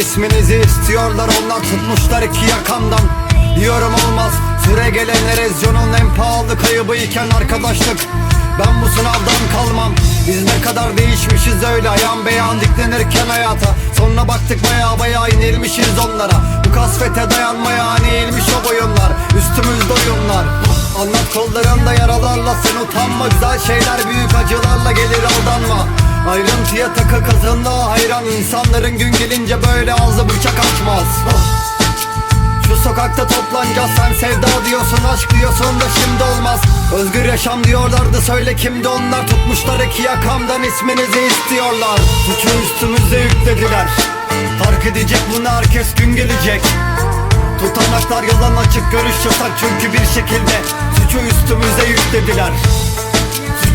isminizi istiyorlar Onlar tutmuşlar iki yakamdan. Diyorum olmaz Süre gelen erozyonun en pahalı kaybı iken arkadaşlık. Ben bu sınavdan kalmam Biz ne kadar değişmişiz öyle. Ayan beyan diklenirken hayata Sonra baktık baya baya inilmişiz onlara. Bu kasvete dayanmaya hani eğilmiş o boyunlar Üstümüzde oyunlar. Anlat kollarında yaralarla sen utanma Güzel şeyler büyük acılarla gelir aldanma Ayrıntıya takı kazınlığa hayran insanların gün gelince böyle ağzı bıçak açmaz. Şu sokakta toplanacağız sen sevda diyorsun aşk diyorsun da şimdi olmaz. Özgür yaşam diyorlardı söyle kimdi onlar? Tutmuşlar iki yakamdan isminizi istiyorlar. Suçu üstümüze yüklediler. Fark edecek bunu herkes gün gelecek. Tutanaklar yalan açık görüş yasak çünkü bir şekilde Suçu üstümüze yüklediler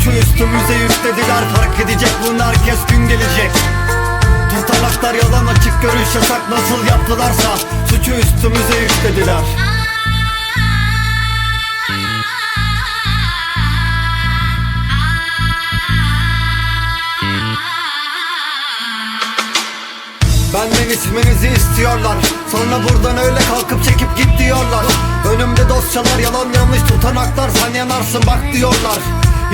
Suçu üstümüze yüklediler Fark edecek bunu herkes gün gelecek. Tutanaklar yalan açık görüş yasak nasıl yaptılarsa Suçu üstümüze yüklediler Benden isminizi istiyorlar Sonra buradan öyle kalkıp çekip git diyorlar. Önümde dosyalar yalan yanlış tutanaklar Sen yanarsın bak diyorlar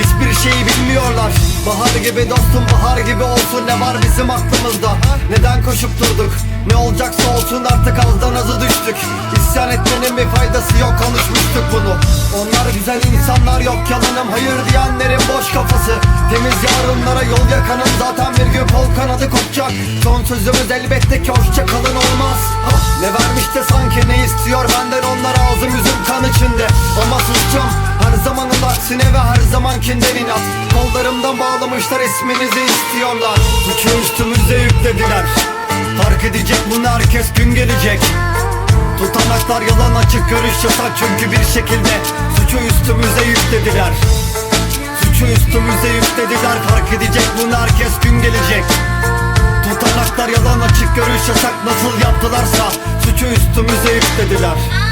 Hiçbir şeyi bilmiyorlar. Bahar gibi dostum bahar gibi olsun. Ne var bizim aklımızda? Neden koşup durduk? Ne olacaksa olsun artık azdan azı düştük. İsyan etmenin bir faydası yok konuşmuştuk bunu. Onlar güzel insanlar yok yalanım Hayır diyenlerin boş kafası. Temiz yarınlara yol yakanın Zaten bir gün kol kanadı kopacak. Son sözümüz elbette ki hoşça kalın olmaz. Ha, aksine ve her zamankinden inat. Kollarımdan bağlamışlar isminizi istiyorlar. Suçu üstümüze yüklediler. Fark edecek bunu herkes gün gelecek. Tutanaklar yalan açık görüş yasak çünkü bir şekilde. Suçu üstümüze yüklediler. Suçu üstümüze yüklediler. Fark edecek bunu herkes gün gelecek. Tutanaklar yalan açık görüş yasak nasıl yaptılarsa. Suçu üstümüze yüklediler